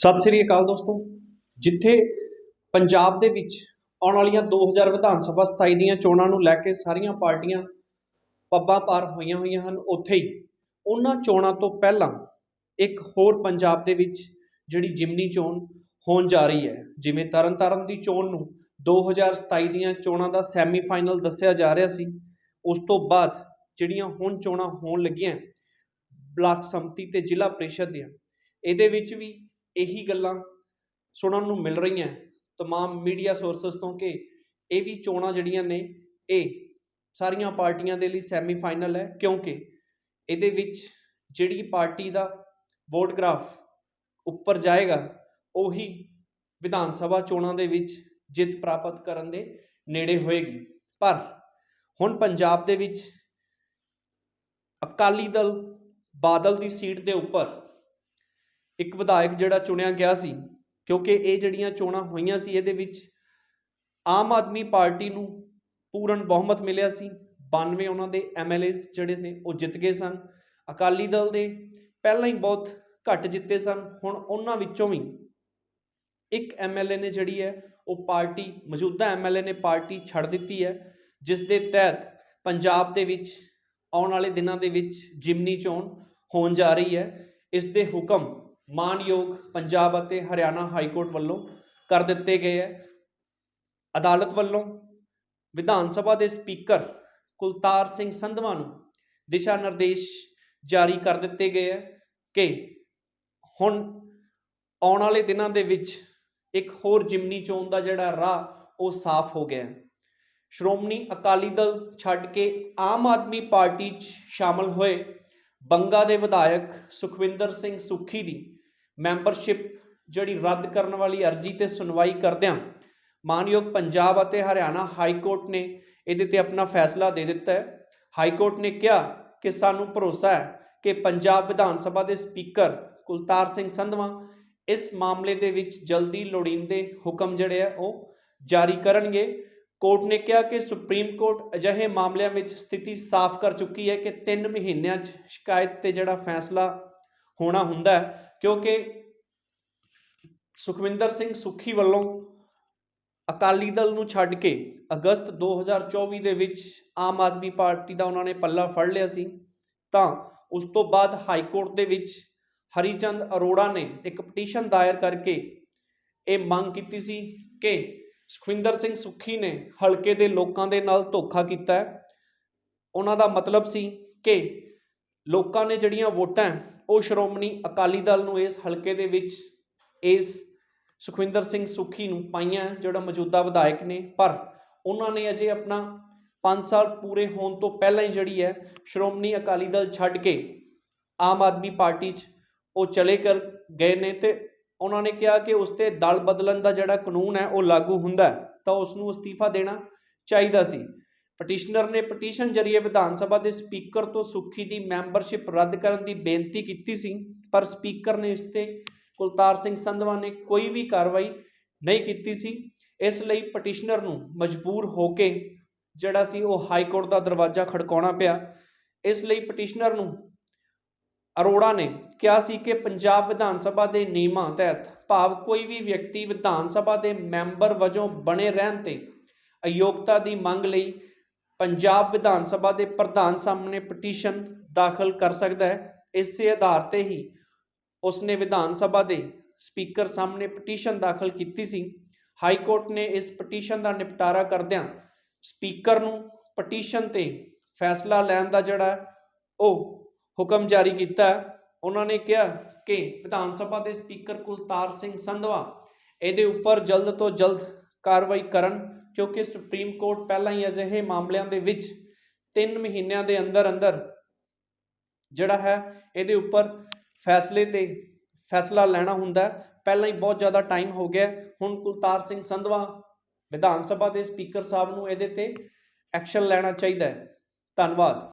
ਸਤਿ ਸ੍ਰੀ ਅਕਾਲ ਦੋਸਤੋ। ਜਿੱਥੇ ਪੰਜਾਬ ਦੇ ਵਿੱਚ ਆਉਣ ਵਾਲੀਆਂ 2000 ਵਿਧਾਨ ਸਭਾ 27 ਦੀਆਂ ਚੋਣਾਂ ਨੂੰ ਲੈ ਕੇ ਸਾਰੀਆਂ ਪਾਰਟੀਆਂ ਪੱਬਾਂ ਪਾਰ ਹੋਈਆਂ ਹੋਈਆਂ ਹਨ, ਉੱਥੇ ਹੀ। ਉਹਨਾਂ ਚੋਣਾਂ ਤੋਂ ਪਹਿਲਾਂ ਇੱਕ ਹੋਰ ਪੰਜਾਬ ਦੇ ਵਿੱਚ ਜਿਹੜੀ ਜਿਮਨੀ ਚੋਣ ਹੋਣ ਜਾ ਰਹੀ ਹੈ, ਜਿਵੇਂ ਤਰਨਤਾਰਨ ਦੀ ਚੋਣ ਨੂੰ 2027 ਦੀਆਂ ਚੋਣਾਂ ਦਾ ਸੈਮੀਫਾਈਨਲ ਦੱਸਿਆ ਜਾ ਰਿਹਾ ਸੀ, ਉਸ ਤੋਂ ਬਾਅਦ ਜਿਹੜੀਆਂ ਹੁਣ ਚੋਣਾਂ ਹੋਣ ਲੱਗੀਆਂ, ਬਲਾਕ ਸੰਮਤੀ ਤੇ ਜ਼ਿਲ੍ਹਾ ਪ੍ਰੀਸ਼ਦ ਦੀਆਂ, ਇਹਦੇ ਵਿੱਚ ਵੀ ਇਹੀ ਗੱਲਾਂ ਸੁਣਨ ਨੂੰ ਮਿਲ ਰਹੀਆਂ तमाम ਮੀਡੀਆ ਸੋਰਸਸ ਤੋਂ ਕਿ ਇਹ ਵੀ ਚੋਣਾਂ ਜਿਹੜੀਆਂ ਨੇ ਇਹ ਸਾਰੀਆਂ ਪਾਰਟੀਆਂ ਦੇ ਲਈ ਸੈਮੀਫਾਈਨਲ ਹੈ ਕਿਉਂਕਿ ਇਹਦੇ ਵਿੱਚ ਜਿਹੜੀ ਪਾਰਟੀ ਦਾ ਵੋਟ ਗ੍ਰਾਫ ਉੱਪਰ ਜਾਏਗਾ ਉਹੀ ਵਿਧਾਨ ਸਭਾ ਚੋਣਾਂ ਦੇ ਵਿੱਚ ਜਿੱਤ ਪ੍ਰਾਪਤ ਕਰਨ ਦੇ ਨੇੜੇ ਹੋਏਗੀ ਪਰ ਹੁਣ ਪੰਜਾਬ ਦੇ ਵਿੱਚ ਅਕਾਲੀ ਦਲ ਬਾਦਲ ਦੀ ਸੀਟ ਦੇ ਉੱਪਰ ਇੱਕ ਵਿਧਾਇਕ ਜਿਹੜਾ ਚੁਣਿਆ ਗਿਆ ਸੀ, ਕਿਉਂਕਿ ਇਹ ਜਿਹੜੀਆਂ ਚੋਣਾਂ ਹੋਈਆਂ ਸੀ ਇਹਦੇ ਵਿੱਚ ਆਮ ਆਦਮੀ ਪਾਰਟੀ ਨੂੰ ਪੂਰਨ ਬਹੁਮਤ ਮਿਲਿਆ ਸੀ। 92 ਉਹਨਾਂ ਦੇ ਐਮਐਲਏਸ ਜਿਹੜੇ ਨੇ ਉਹ ਜਿੱਤ ਗਏ ਸਨ। ਅਕਾਲੀ ਦਲ ਦੇ ਪਹਿਲਾਂ ਹੀ ਬਹੁਤ ਘੱਟ ਜਿੱਤੇ ਸਨ। ਹੁਣ ਉਹਨਾਂ ਵਿੱਚੋਂ ਵੀ ਇੱਕ ਐਮਐਲਏ ਨੇ ਜਿਹੜੀ ਹੈ, ਉਹ ਪਾਰਟੀ, ਮੌਜੂਦਾ ਐਮਐਲਏ ਨੇ ਪਾਰਟੀ ਛੱਡ ਦਿੱਤੀ ਹੈ, ਜਿਸ ਦੇ ਤਹਿਤ ਪੰਜਾਬ ਦੇ ਵਿੱਚ ਆਉਣ ਵਾਲੇ ਦਿਨਾਂ ਦੇ ਵਿੱਚ ਜਿਮਨੀ ਚੋਣ ਹੋਣ ਜਾ ਰਹੀ ਹੈ। ਇਸ ਦੇ ਹੁਕਮ ਮਾਨਯੋਗ ਪੰਜਾਬ ਅਤੇ ਹਰਿਆਣਾ ਹਾਈ ਕੋਰਟ ਵੱਲੋਂ ਕਰ ਦਿੱਤੇ ਗਏ ਹੈ। ਅਦਾਲਤ ਵੱਲੋਂ ਵਿਧਾਨ ਸਭਾ ਦੇ ਸਪੀਕਰ ਕੁਲਤਾਰ ਸਿੰਘ ਸੰਧਵਾ ਨੂੰ ਦਿਸ਼ਾ ਨਿਰਦੇਸ਼ ਜਾਰੀ ਕਰ ਦਿੱਤੇ ਗਏ ਹੈ ਕਿ ਹੁਣ ਆਉਣ ਵਾਲੇ ਦਿਨਾਂ ਦੇ ਵਿੱਚ ਇੱਕ ਹੋਰ ਜਿਮਨੀ ਚੋਣ ਦਾ ਜਿਹੜਾ ਰਾਹ ਉਹ ਸਾਫ਼ ਹੋ ਗਿਆ ਹੈ। ਸ਼੍ਰੋਮਣੀ ਅਕਾਲੀ ਦਲ ਛੱਡ ਕੇ ਆਮ ਆਦਮੀ ਪਾਰਟੀ 'ਚ ਸ਼ਾਮਲ ਹੋਏ ਬੰਗਾ ਦੇ ਵਿਧਾਇਕ ਸੁਖਵਿੰਦਰ ਸਿੰਘ ਸੁੱਖੀ ਦੀ ਮੈਂਬਰਸ਼ਿਪ ਜਿਹੜੀ ਰੱਦ ਕਰਨ ਵਾਲੀ ਅਰਜ਼ੀ ਤੇ ਸੁਣਵਾਈ ਕਰਦਿਆਂ ਮਾਨਯੋਗ ਪੰਜਾਬ ਅਤੇ ਹਰਿਆਣਾ ਹਾਈ ਕੋਰਟ ਨੇ ਇਹਦੇ ਤੇ ਆਪਣਾ ਫੈਸਲਾ ਦੇ ਦਿੱਤਾ ਹੈ। ਹਾਈ ਕੋਰਟ ਨੇ ਕਿਹਾ ਕਿ ਸਾਨੂੰ ਭਰੋਸਾ ਹੈ ਕਿ ਪੰਜਾਬ ਵਿਧਾਨ ਸਭਾ ਦੇ ਸਪੀਕਰ ਕੁਲਤਾਰ ਸਿੰਘ ਸੰਧਵਾ ਇਸ ਮਾਮਲੇ ਦੇ ਵਿੱਚ ਜਲਦੀ ਲੋੜੀਂਦੇ ਹੁਕਮ ਜਿਹੜੇ ਆ ਉਹ ਜਾਰੀ ਕਰਨਗੇ। ਕੋਰਟ ਨੇ ਕਿਹਾ ਕਿ ਸੁਪਰੀਮ ਕੋਰਟ ਅਜਿਹੇ ਮਾਮਲਿਆਂ ਵਿੱਚ ਸਥਿਤੀ ਸਾਫ਼ ਕਰ ਚੁੱਕੀ ਹੈ ਕਿ 3 ਮਹੀਨਿਆਂ 'ਚ ਸ਼ਿਕਾਇਤ ਤੇ ਜਿਹੜਾ ਫੈਸਲਾ ਹੋਣਾ ਹੁੰਦਾ ਹੈ, ਕਿਉਂਕਿ ਸੁਖਵਿੰਦਰ ਸਿੰਘ ਸੁੱਖੀ ਵੱਲੋਂ ਅਕਾਲੀ ਦਲ ਨੂੰ ਛੱਡ ਕੇ ਅਗਸਤ 2024 ਦੇ ਵਿੱਚ ਆਮ ਆਦਮੀ ਪਾਰਟੀ ਦਾ ਉਹਨਾਂ ਨੇ ਪੱਲਾ ਫੜ ਲਿਆ ਸੀ, ਤਾਂ ਉਸ ਤੋਂ ਬਾਅਦ ਹਾਈ ਕੋਰਟ ਦੇ ਵਿੱਚ ਹਰੀਚੰਦ ਅਰੋੜਾ ਨੇ ਇੱਕ ਪਟੀਸ਼ਨ ਦਾਇਰ ਕਰਕੇ ਇਹ ਮੰਗ ਕੀਤੀ ਸੀ ਕਿ ਸੁਖਵਿੰਦਰ ਸਿੰਘ ਸੁੱਖੀ ਨੇ ਹਲਕੇ ਦੇ ਲੋਕਾਂ ਦੇ ਨਾਲ ਧੋਖਾ ਕੀਤਾ ਉਹਨਾਂ ਦਾ ਮਤਲਬ ਸੀ ਕਿ ਲੋਕਾਂ ਨੇ ਜਿਹੜੀਆਂ ਵੋਟਾਂ ਉਹ ਸ਼੍ਰੋਮਣੀ ਅਕਾਲੀ ਦਲ ਨੂੰ ਇਸ ਹਲਕੇ ਦੇ ਵਿੱਚ ਇਸ ਸੁਖਵਿੰਦਰ ਸਿੰਘ ਸੁੱਖੀ ਨੂੰ ਪਾਈਆਂ, ਜਿਹੜਾ ਮੌਜੂਦਾ ਵਿਧਾਇਕ ਨੇ। ਪਰ ਉਹਨਾਂ ਨੇ ਅਜੇ ਆਪਣਾ 5 ਸਾਲ ਪੂਰੇ ਹੋਣ ਤੋਂ ਪਹਿਲਾਂ ਹੀ ਜਿਹੜੀ ਹੈ, ਸ਼੍ਰੋਮਣੀ ਅਕਾਲੀ ਦਲ ਛੱਡ ਕੇ ਆਮ ਆਦਮੀ ਪਾਰਟੀ 'ਚ ਉਹ ਚਲੇ ਕਰ ਗਏ ਨੇ ਤੇ ਉਹਨਾਂ ਨੇ ਕਿਹਾ ਕਿ ਉਸ ਤੇ ਦਲ ਬਦਲਣ ਦਾ ਜਿਹੜਾ ਕਾਨੂੰਨ ਹੈ, ਉਹ ਲਾਗੂ ਹੁੰਦਾ ਤਾਂ ਉਸ ਨੂੰ ਅਸਤੀਫਾ ਦੇਣਾ ਚਾਹੀਦਾ ਸੀ। ਪਟੀਸ਼ਨਰ ਨੇ ਪਟੀਸ਼ਨ ਜਰੀਏ ਵਿਧਾਨ ਸਭਾ ਦੇ ਸਪੀਕਰ ਤੋਂ ਸੁੱਖੀ ਦੀ ਮੈਂਬਰਸ਼ਿਪ ਰੱਦ ਕਰਨ ਦੀ ਬੇਨਤੀ ਕੀਤੀ ਸੀ, ਪਰ ਸਪੀਕਰ ਨੇ ਇਸ ਤੇ ਕੁਲਤਾਰ ਸਿੰਘ ਸੰਧਵਾ ਨੇ ਕੋਈ ਵੀ ਕਾਰਵਾਈ ਨਹੀਂ ਕੀਤੀ ਸੀ। ਇਸ ਲਈ ਪਟੀਸ਼ਨਰ ਨੂੰ ਮਜਬੂਰ ਹੋ ਕੇ ਜਿਹੜਾ ਸੀ ਉਹ ਹਾਈ ਕੋਰਟ ਦਾ ਦਰਵਾਜ਼ਾ ਖੜਕਾਉਣਾ ਪਿਆ। ਇਸ ਲਈ ਪਟੀਸ਼ਨਰ ਨੂੰ ਅਰੋੜਾ ਨੇ ਕਿਹਾ ਸੀ ਕਿ ਪੰਜਾਬ ਵਿਧਾਨ ਸਭਾ ਦੇ ਨਿਯਮਾਂ ਤਹਿਤ ਭਾਵ ਕੋਈ ਵੀ ਵਿਅਕਤੀ ਵਿਧਾਨ ਸਭਾ ਦੇ ਮੈਂਬਰ ਵਜੋਂ ਬਣੇ ਰਹਿਣ ਤੇ ਅਯੋਗਤਾ ਦੀ ਮੰਗ ਲਈ ਪੰਜਾਬ ਵਿਧਾਨ ਸਭਾ ਦੇ ਪ੍ਰਧਾਨ ਸਾਹਮਣੇ ਪਟੀਸ਼ਨ ਦਾਖਲ ਕਰ ਸਕਦਾ ਹੈ। ਇਸੇ ਆਧਾਰ ਤੇ ਹੀ ਉਸਨੇ ਵਿਧਾਨ ਸਭਾ ਦੇ ਸਪੀਕਰ ਸਾਹਮਣੇ ਪਟੀਸ਼ਨ ਦਾਖਲ ਕੀਤੀ ਸੀ। ਹਾਈ ਕੋਰਟ ਨੇ ਇਸ ਪਟੀਸ਼ਨ ਦਾ ਨਿਪਟਾਰਾ ਕਰਦਿਆਂ ਸਪੀਕਰ ਨੂੰ ਪਟੀਸ਼ਨ ਤੇ ਫੈਸਲਾ ਲੈਣ ਦਾ ਜਿਹੜਾ ਉਹ ਹੁਕਮ ਜਾਰੀ ਕੀਤਾ। ਉਹਨਾਂ ਨੇ ਕਿਹਾ ਕਿ ਵਿਧਾਨ ਸਭਾ ਦੇ ਸਪੀਕਰ ਕੁਲਤਾਰ ਸਿੰਘ ਸੰਧਵਾ ਇਹਦੇ ਉੱਪਰ ਜਲਦ ਤੋਂ ਜਲਦ ਕਾਰਵਾਈ ਕਰਨ। ਕਿਉਂਕਿ ਸੁਪਰੀਮ ਕੋਰਟ ਪਹਿਲਾਂ ਹੀ ਅਜਿਹੇ ਮਾਮਲਿਆਂ ਦੇ ਵਿੱਚ 3 ਮਹੀਨਿਆਂ ਦੇ ਅੰਦਰ ਅੰਦਰ ਜਿਹੜਾ ਹੈ, ਇਹਦੇ ਉੱਪਰ ਫੈਸਲੇ ਤੇ ਫੈਸਲਾ ਲੈਣਾ ਹੁੰਦਾ ਪਹਿਲਾਂ ਹੀ ਬਹੁਤ ਜ਼ਿਆਦਾ ਟਾਈਮ ਹੋ ਗਿਆ ਹੁਣ ਕੁਲਤਾਰ ਸਿੰਘ ਸੰਧਵਾ ਵਿਧਾਨ ਸਭਾ ਦੇ ਸਪੀਕਰ ਸਾਹਿਬ ਨੂੰ ਇਹਦੇ ਤੇ ਐਕਸ਼ਨ ਲੈਣਾ ਚਾਹੀਦਾ ਹੈ। ਧੰਨਵਾਦ।